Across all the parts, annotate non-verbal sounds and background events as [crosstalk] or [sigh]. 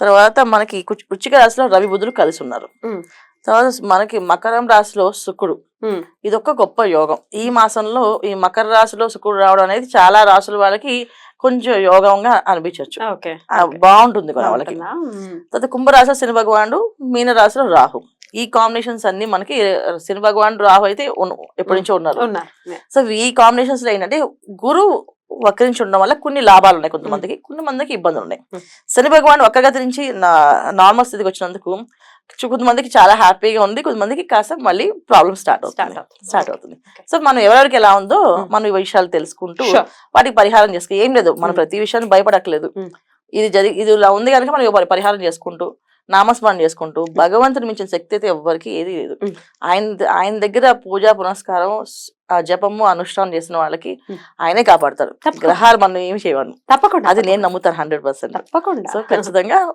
తర్వాత మనకి వృశ్చిక రాశిలో రవి బుధులు కలిసి ఉన్నారు. తర్వాత మనకి మకరం రాశిలో శుక్రుడు. ఒక గొప్ప యోగం. ఈ మాసంలో ఈ మకర రాశిలో శుక్రుడు రావడం అనేది చాలా రాశుల వాళ్ళకి కొంచెం యోగంగా అనిపించవచ్చు బాగుంటుంది కూడా వాళ్ళకి. తర్వాత కుంభరాశిలో శని భగవానుడు మీన రాశిలో రాహు. ఈ కాంబినేషన్స్ అన్ని మనకి శని భగవానుడు రాహు అయితే ఎప్పటి నుంచో ఉన్నారు. ఉన్నారు. సో ఈ కాంబినేషన్స్లో ఏంటంటే గురువు వక్రించి ఉండడం వల్ల కొన్ని లాభాలు ఉన్నాయి కొంతమందికి కొంతమందికి ఇబ్బందులు ఉన్నాయి. శని భగవాన్ వక్రగతి నుంచి నార్మల్ స్థితికి వచ్చినందుకు కొంతమందికి చాలా హ్యాపీగా ఉంది కొంతమందికి కాస్త మళ్ళీ ప్రాబ్లమ్ స్టార్ట్ అవుతుంది స్టార్ట్ అవుతుంది. సో మనం ఎవరెవరికి ఎలా ఉందో. మనం ఈ విషయాలు తెలుసుకుంటూ. వాటికి పరిహారం చేసుకో ఏం లేదు మనం. ప్రతి విషయాన్ని భయపడట్లేదు. ఇది జరిగి ఇది ఇలా ఉంది కనుక మనం పరి- పరిహారం చేసుకుంటూ నామస్మరణ చేసుకుంటూ భగవంతుని మించిన శక్తి అయితే ఎవ్వరికి ఏది లేదు. ఆయన ఆయన దగ్గర పూజా పునస్కారం ఆ జపము అనుష్ఠానం చేసిన వాళ్ళకి. ఆయనే కాపాడతారు. గ్రహాలు మనం ఏమి చేయవను. తప్పకుండా అది నేను నమ్ముతాను హండ్రెడ్ పర్సెంట్. తప్పకుండా. సో ఖచ్చితంగా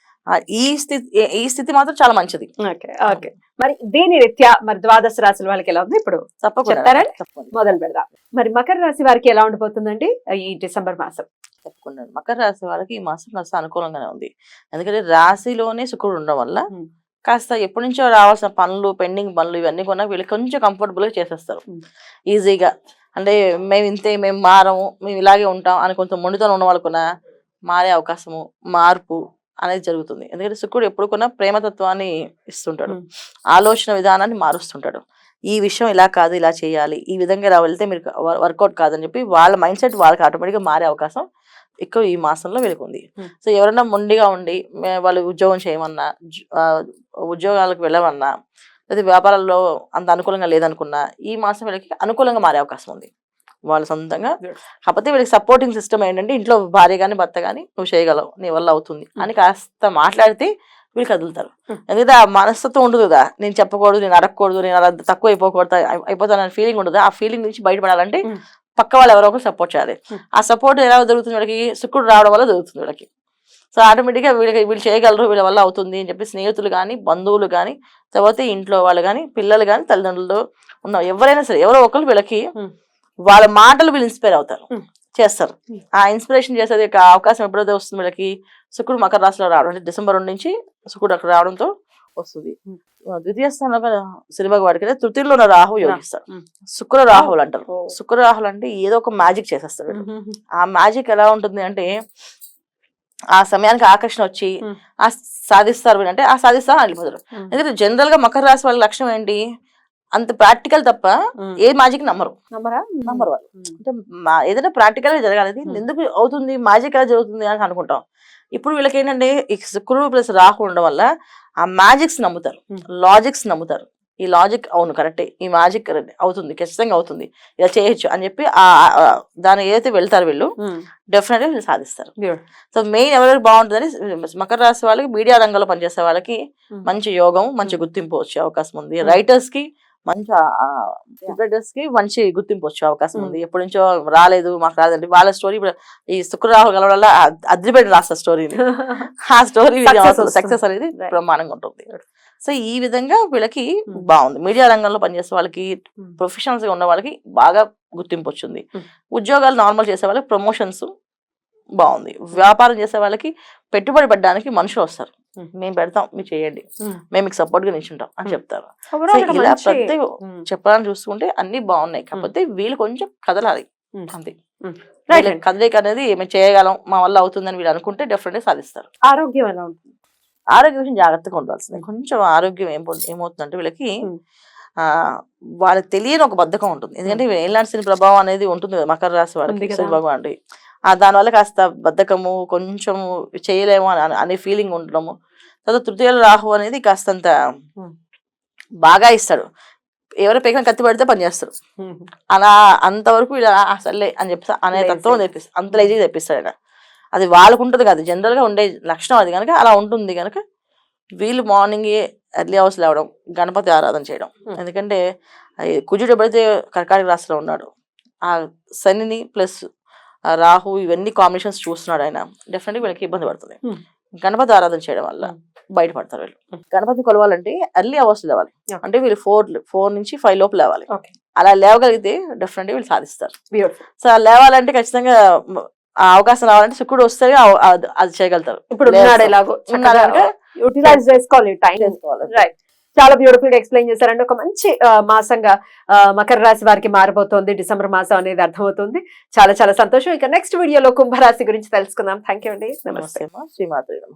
ఈ స్థితి ఈ స్థితి మాత్రం చాలా మంచిది. Okay okay. మరి దీని రీత్యా మరి ద్వాదశ రాశుల వాళ్ళకి ఎలా ఉంది? ఇప్పుడు తప్పకుండా మొదలు పెడదాం. మరి మకర రాశి వారికి ఎలా ఉండిపోతుందండి? ఈ డిసెంబర్ మాసం. తప్పకుండా. మకర రాశి వాళ్ళకి ఈ మాసం కాస్త అనుకూలంగానే ఉంది. ఎందుకంటే రాశిలోనే శుక్రుడు ఉండడం వల్ల. కాస్త ఎప్పటి నుంచో రావాల్సిన పనులు పెండింగ్ పనులు ఇవన్నీ కూడా వీళ్ళు కొంచెం కంఫర్టబుల్గా చేసేస్తారు. ఈజీగా. అంటే మేము ఇంతే మేము మారము మేము ఇలాగే ఉంటాం అని కొంచెం మొండితో ఉన్న వాళ్ళకున్న మారే అవకాశము మార్పు అనేది జరుగుతుంది. ఎందుకంటే శుక్రుడు ఎప్పుడు కూడా ప్రేమతత్వాన్ని ఇస్తుంటాడు. ఆలోచన విధానాన్ని మారుస్తుంటాడు. ఈ విషయం ఇలా కాదు ఇలా చేయాలి. ఈ విధంగా ఇలా వెళ్తే మీరు వర్కౌట్ కాదని చెప్పి వాళ్ళ మైండ్ సెట్ వాళ్ళకి ఆటోమేటిక్గా మారే అవకాశం ఎక్కువ ఈ మాసంలో వీళ్ళకి ఉంది. సో ఎవరైనా మొండిగా ఉండి వాళ్ళు ఉద్యోగం చేయమన్నా ఉద్యోగాలకు వెళ్ళమన్నా లేదా వ్యాపారాల్లో అంత అనుకూలంగా లేదనుకున్నా ఈ మాసం వీళ్ళకి అనుకూలంగా మారే అవకాశం ఉంది. వాళ్ళు సొంతంగా. కాకపోతే వీళ్ళకి సపోర్టింగ్ సిస్టమ్ ఏంటంటే ఇంట్లో భార్య కానీ భర్త కానీ నువ్వు చేయగలవు నీ వల్ల అవుతుంది అని కాస్త మాట్లాడితే వీళ్ళు కదులుతారు Hmm. ఎందుకంటే ఆ మనస్తత్వం ఉండదు కదా నేను చెప్పకూడదు నేను అడగకూడదు నేను అలా తక్కువ అయిపోకూడదు అయి- అయిపోతాను అనే ఫీలింగ్ ఉండదు ఆ ఫీలింగ్ నుంచి బయటపడాలంటే Hmm. పక్క వాళ్ళు ఎవరో ఒకరు సపోర్ట్ చేయాలి Hmm. ఆ సపోర్ట్ ఎలా జరుగుతుంది వీళ్ళకి శుక్రుడు రావడం వల్ల జరుగుతుంది వీళ్ళకి సో ఆటోమేటిక్గా వీళ్ళకి వీళ్ళు చేయగలరు వీళ్ళ వల్ల అవుతుంది అని చెప్పి స్నేహితులు కానీ బంధువులు కానీ తర్వాత ఇంట్లో వాళ్ళు కానీ పిల్లలు కానీ తల్లిదండ్రులు ఉన్న ఎవరైనా సరే ఎవరో ఒకరు వీళ్ళకి Hmm. వాళ్ళ మాటలు వీళ్ళు ఇన్స్పైర్ అవుతారు. చేస్తారు. ఆ ఇన్స్పిరేషన్ చేసేది అవకాశం ఎప్పుడైతే వస్తుంది వీళ్ళకి శుక్రుడు మకర రాశిలో రావడం అంటే డిసెంబర్ రెండు నుంచి శుక్రుడు అక్కడ రావడంతో వస్తుంది ద్వితీయ స్థానంలో సినిమాకి వాడికి తృతీయంలో ఉన్న రాహు యోగిస్తారు. శుక్ర రాహువులు అంటారు. శుక్ర రాహులు అంటే ఏదో ఒక మ్యాజిక్ చేసేస్తారు. ఆ మ్యాజిక్ ఎలా ఉంటుంది అంటే ఆ సమయానికి ఆకర్షణ వచ్చి. ఆ సాధిస్తారు అంటే ఆ సాధిస్తా వెళ్ళిపోతారు. ఎందుకంటే జనరల్గా మకర రాశి వాళ్ళ లక్ష్యం ఏంటి అంత ప్రాక్టికల్ తప్ప. ఏ మ్యాజిక్ నమ్మరు నమ్మరా నమ్మరు వాళ్ళు. అంటే ఏదైనా ప్రాక్టికల్గా జరగాలి. ఎందుకు అవుతుంది మ్యాజిక్ ఎలా జరుగుతుంది అని అనుకుంటాం ఇప్పుడు వీళ్ళకి ఏంటంటే ఈ శుక్రుడు ప్లస్ రాహు ఉండడం వల్ల ఆ మ్యాజిక్స్ నమ్ముతారు. లాజిక్స్ నమ్ముతారు ఈ లాజిక్ అవును కరెక్టే ఈ మ్యాజిక్ అవుతుంది ఖచ్చితంగా అవుతుంది ఇలా చేయొచ్చు అని చెప్పి ఆ దాని ఏదైతే వెళ్తారు వీళ్ళు ఉమ్. డెఫినెట్గా వీళ్ళు సాధిస్తారు. సో మెయిన్ ఎవరికి బాగుంటుందని మకర రాశి వాళ్ళకి మీడియా రంగంలో పనిచేసే వాళ్ళకి. మంచి యోగం మంచి. గుర్తింపు వచ్చే అవకాశం ఉంది. రైటర్స్కి మంచి రైటర్స్కి మంచి గుర్తింపు వచ్చే అవకాశం Hmm. ఉంది ఎప్పటి నుంచో రాలేదు మాకు రాదండి వాళ్ళ స్టోరీ ఇప్పుడు ఈ శుక్రరాహులు కలవడం వల్ల అద్రిపెట్టి రాస్తారు స్టోరీని ఆ [laughs] స్టోరీ. సక్సెస్ అనేది. బ్రహ్మాండంగా ఉంటుంది సో ఈ విధంగా వీళ్ళకి Hmm. బాగుంది మీడియా రంగంలో పనిచేసే వాళ్ళకి Hmm. ప్రొఫెషనల్స్గా ఉన్న వాళ్ళకి బాగా గుర్తింపు వచ్చింది Hmm. ఉద్యోగాలు నార్మల్ చేసే వాళ్ళకి ప్రమోషన్స్ బాగుంది. వ్యాపారం చేసే వాళ్ళకి పెట్టుబడి పెట్టడానికి మనుషులు వస్తారు. మేము పెడతాం మీరు చేయండి. మేము మీకు సపోర్ట్గా నిల్చుంటాం అని. చెప్తారు. ఇలా ప్రతి. చెప్పాలని చూసుకుంటే అన్ని బాగున్నాయి. కాకపోతే వీళ్ళు కొంచెం కదలాలి. అంతే. కదలిక అనేది మేము చేయగలం మా వల్ల అవుతుందని వీళ్ళు అనుకుంటే డెఫినెట్గా సాధిస్తారు. ఆరోగ్యం ఎలా ఉంటుంది? ఆరోగ్య విషయం జాగ్రత్తగా ఉండాల్సిందే. కొంచెం ఆరోగ్యం ఏం ఏమవుతుందంటే వీళ్ళకి. ఆ వాళ్ళకి తెలియని ఒక బద్ధకం ఉంటుంది. ఎందుకంటే శని ప్రభావం అనేది ఉంటుంది కదా మకర రాశి వాళ్ళకి భగవానుడి. ఆ దానివల్ల కాస్త బద్ధకము కొంచెం చేయలేము అని అనే- ఫీలింగ్ ఉండడము తర్వాత తృతీయ రాహు అనేది కాస్తంత. బాగా ఇస్తాడు ఎవరి పేకం కత్తి పడితే పని చేస్తారు ఉమ్. అలా అంతవరకు ఇలా "ఆ, సర్లే అని చెప్పి అనే. తత్వం తెప్పిస్తాడు అంత లేజీగా తెప్పిస్తాడు ఆయన అది వాళ్ళకు ఉంటుంది కాదు జనరల్గా ఉండే లక్షణం అది కనుక అలా ఉంటుంది కనుక వీళ్ళు మార్నింగ్ ఎర్లీ అవర్స్ లేవడం గణపతి ఆరాధన చేయడం. ఎందుకంటే కుజుడు ఎప్పుడైతే కర్కాటక రాశిలో ఉన్నాడు ఆ శనిని ప్లస్ రాహు ఇవన్నీ కాంబినేషన్స్ చూస్తున్నాడు ఆయన డెఫినెట్గా వీళ్ళకి ఇబ్బంది పడుతుంది Hmm. గణపతి ఆరాధన చేయడం వల్ల Hmm. బయటపడతారు వీళ్ళు Hmm. గణపతి కొలవాలంటే ఎర్లీ అవర్స్ లేవాలి. అంటే వీళ్ళు ఫోర్ ఫోర్ నుంచి ఫైవ్ లోపు లేవాలి. అలా లేవగలిగితే డెఫినెట్గా వీళ్ళు సాధిస్తారు. సో అలా లేవాలంటే ఖచ్చితంగా ఆ అవకాశం రావాలంటే శుక్రుడు వస్తే అది చేయగలుగుతారు ఇప్పుడు ఉన్నాడు. ఎలాగో యూటిలైజ్ చేసుకోవాలి టైం చేసుకోవాలి రైట్ చాలా బ్యూటిఫుల్గా ఎక్స్ప్లెయిన్ చేశారండి. ఒక మంచి మాసంగా ఆ, మకర రాశి వారికి మారబోతోంది. డిసెంబర్ మాసం అనేది అర్థమవుతుంది. చాలా చాలా సంతోషం. ఇక నెక్స్ట్ వీడియోలో కుంభరాశి గురించి తెలుసుకుందాం. థ్యాంక్ యూ అండి. నమస్తే. నమస్తే శ్రీమాత